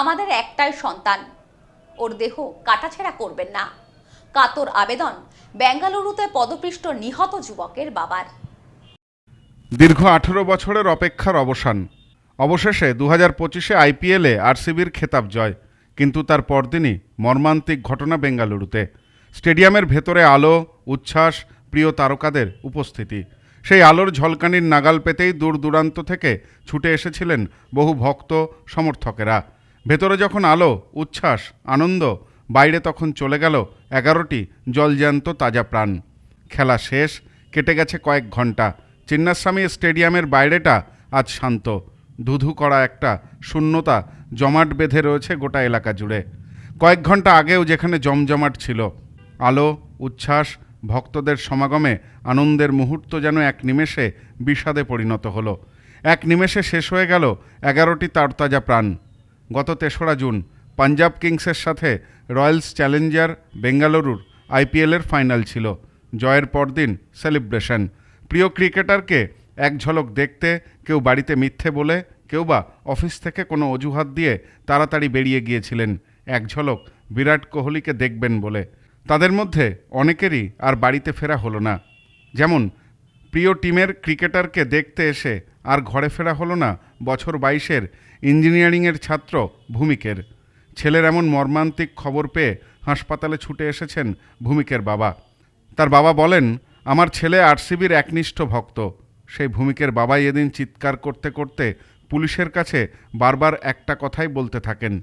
আমাদের একটাই সন্তান। ওর দেহ কাটাছেড়া করবেন না। কাতর আবেদন বেঙ্গালুরুতে পদপৃষ্ট নিহত যুবকের বাবার। দীর্ঘ আঠেরো বছরের অপেক্ষার অবসান। অবশেষে দু হাজার পঁচিশে আইপিএলে আরসিবির খেতাব জয়, কিন্তু তার পরদিনই মর্মান্তিক ঘটনা বেঙ্গালুরুতে। স্টেডিয়ামের ভেতরে আলো, উচ্ছ্বাস, প্রিয় তারকাদের উপস্থিতি। সেই আলোর ঝলকানির নাগাল পেতেই দূর দূরান্ত থেকে ছুটে এসেছিলেন বহু ভক্ত, সমর্থকেরা। ভেতরে যখন আলো, উচ্ছ্বাস, আনন্দ, বাইরে তখন চলে গেল এগারোটি জলজ্যান্ত তাজা প্রাণ। খেলা শেষ, কেটে গেছে কয়েক ঘণ্টা চিন্নাস্বামী স্টেডিয়ামের বাইরেটা আজ শান্ত। ধুধু করা একটা শূন্যতা জমাট বেঁধে রয়েছে গোটা এলাকা জুড়ে। কয়েক ঘণ্টা আগেও যেখানে জমজমাট ছিল। আলো, উচ্ছ্বাস, ভক্তদের সমাগমে আনন্দের মুহূর্ত যেন এক নিমেষে বিষাদে পরিণত হলো। এক নিমেষে শেষ হয়ে গেল এগারোটি তারতাজা প্রাণ। গত তেসরা জুন পাঞ্জাব কিংসের সাথে রয়্যালস চ্যালেঞ্জার বেঙ্গালুরুর আইপিএলের ফাইনাল ছিল। জয়ের পরদিন সেলিব্রেশন। প্রিয় ক্রিকেটারকে এক ঝলক দেখতে, কেউ বাড়িতে মিথ্যে বলে, কেউ বা অফিস থেকে কোনো অজুহাত দিয়ে তাড়াতাড়ি বেরিয়ে গিয়েছিলেন। এক ঝলক বিরাট কোহলিকে দেখবেন বলে। তাদের মধ্যে অনেকেরই আর বাড়িতে ফেরা হলো না। যেমন প্রিয় টিমের ক্রিকেটারকে দেখতে এসে আর ঘরে ফেরা হলো না বছর বাইশের ইঞ্জিনিয়ারিংয়ের ছাত্র ভূমিকের। ছেলের এমন মর্মান্তিক খবর পেয়ে হাসপাতালে ছুটে এসেছেন ভূমিকের বাবা। তার বাবা বলেন, আমার ছেলে আরসিবির একনিষ্ঠ ভক্ত। সেই ভূমিকের বাবাই এদিন চিৎকার করতে করতে পুলিশের কাছে বারবার একটা কথাই বলতে থাকেন।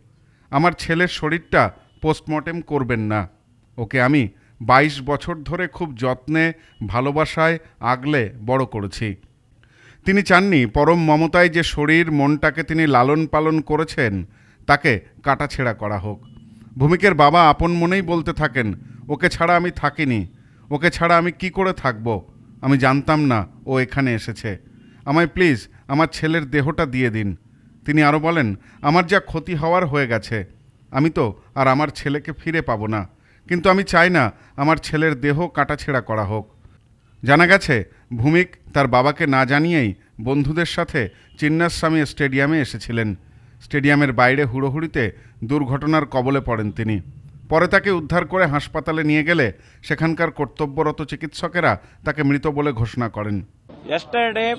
আমার ছেলের শরীরটা পোস্টমর্টেম করবেন না। ওকে আমি বাইশ বছর ধরে খুব যত্নে, ভালোবাসায় আগলে বড় করেছি। তিনি চাননি পরম মমতায় যে শরীর, মনটাকে তিনি লালন পালন করেছেন, তাকে কাটাছেড়া করা হোক। ভূমিকের বাবা আপন মনেই বলতে থাকেন, ওকে ছাড়া আমি থাকিনি। ওকে ছাড়া আমি কি করে থাকব? আমি জানতাম না ও এখানে এসেছে। আমায় প্লিজ আমার ছেলের দেহটা দিয়ে দিন। তিনি আরও বলেন, আমার যা ক্ষতি হওয়ার হয়ে গেছে। আমি তো আর আমার ছেলেকে ফিরে পাবো না। কিন্তু আমি চাই না আমার ছেলের দেহ কাটাছেড়া করা হোক। জানা গেছে ভূমিক তার বাবাকে না জানিয়েই বন্ধুদের সাথে চিন্নাস্বামী স্টেডিয়ামে এসেছিলেন। স্টেডিয়ামের বাইরে হুড়োহুড়িতে দুর্ঘটনার কবলে পড়েন তিনি। পরে তাকে উদ্ধার করে হাসপাতালে নিয়ে গেলে সেখানকার কর্তব্যরত চিকিৎসকেরা তাকে মৃত বলে ঘোষণা করেন। Yesterday,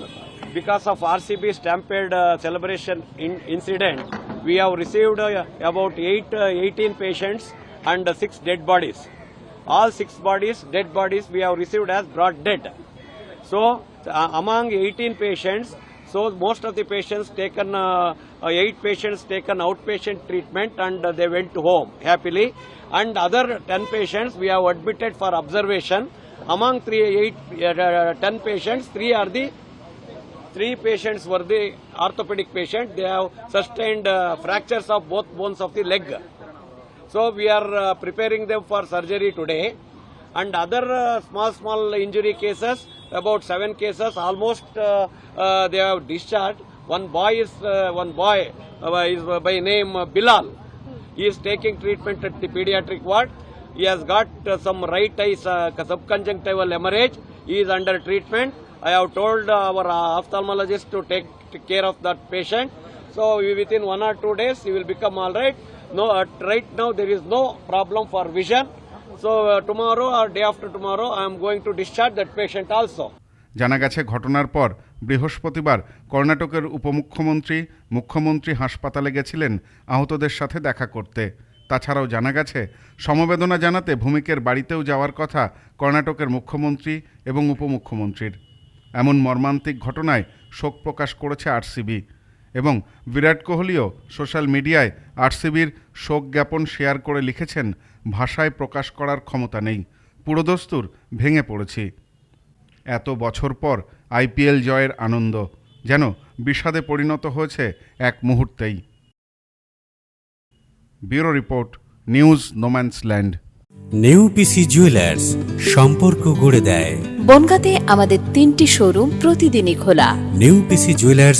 because of RCB Stampede uh, celebration in incident, we have received uh, about eight, 18 patients. And uh, six dead bodies. All six bodies, dead bodies, we have received as brought dead. So, uh, among 18 patients, so most of the patients taken, uh, uh, eight patients taken outpatient treatment and uh, they went to home happily. And other 10 patients we have admitted for observation. Among three, eight, uh, 10 patients, three are the three patients were the orthopedic patient. They have sustained uh, fractures of both bones of the leg. So we are uh, preparing them for surgery today. And other uh, small, small injury cases, about seven cases, almost uh, uh, they have discharged. One boy is uh, one boy uh, is by name uh, Bilal. He is taking treatment at the pediatric ward. He has got uh, some right eye uh, subconjunctival hemorrhage. He is under treatment. I have told our uh, ophthalmologist to take care of that patient. So within one or two days he will become all right. No, uh, right now there is no problem for vision. So uh, tomorrow or day after tomorrow I am going to discharge that patient also. জানা গেছে ঘটনার পর বৃহস্পতিবার কর্ণাটকের উপমুখ্যমন্ত্রী মুখ্যমন্ত্রী হাসপাতালে গেছিলেন আহতদের সাথে দেখা করতে তাছাড়াও জানা গেছে সমবেদনা জানাতে ভূমিকের বাড়িতেও যাওয়ার কথা কর্ণাটকের মুখ্যমন্ত্রী এবং উপমুখ্যমন্ত্রীর এমন মর্মান্তিক ঘটনায় শোক প্রকাশ করেছে আরসিবি এবং বিরাট কোহলিও সোশ্যাল মিডিয়ায় আরসিবির শোক জ্ঞাপন শেয়ার করে লিখেছেন ভাষায় প্রকাশ করার ক্ষমতা নেই পুরোদস্তুর ভেঙে পড়েছি। এত বছর পর আইপিএল জয়ের আনন্দ যেন বিষাদে পরিণত হয়েছে এক মুহূর্তেই। Bureau report news no man's land. New PC jewellers সম্পর্ক গড়ে দেয়। বনগাঁতে আমাদের তিনটি শোরুম প্রতিদিনই খোলা। নেউপিসি জুয়েলার্স